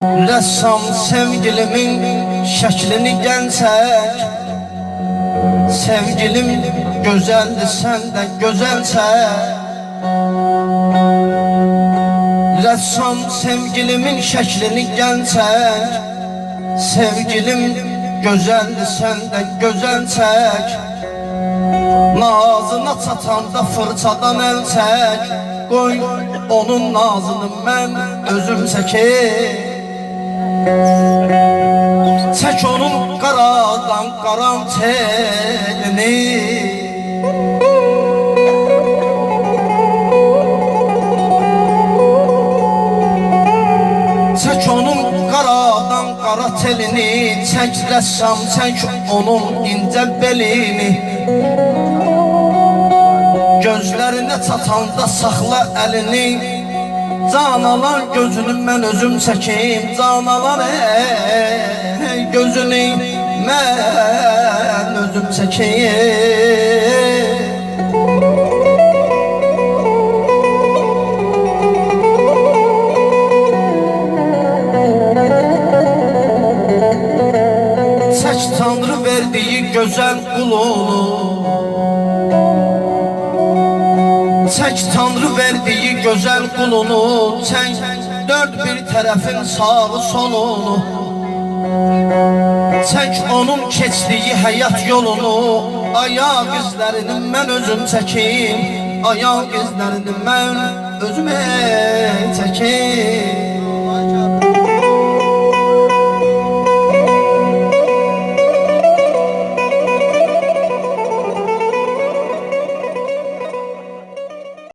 Rəssam sevgilimin şəklini gənsək Sevgilim gözəldir, sən də gözəlsən Rəssam sevgilimin şəklini gənsək Sevgilim gözəldir, sən də gözəlsən Nazına çatanda fırçadan əl çək Qoy onun nazını mən özüm çəkim Çək onun qaradan qaram telini Çək onun qaradan qara telini Çək rəssam, çək onun incə belini. Gözlərinə çatanda saxla əlini Can alan gözünü mən özüm çəkim Can alan ey, gözünü mən özüm çəkim Çək Tanrı verdiyi gözəl qulunu Çək Tanrı verdiyi gözəl qulunu Çək dörd bir tərəfin sağı solunu. Çək onun keçdiyi həyat yolunu. Ayaq izlərini mən özüm çəkim. Ayaq izlərini mən özümə çəkim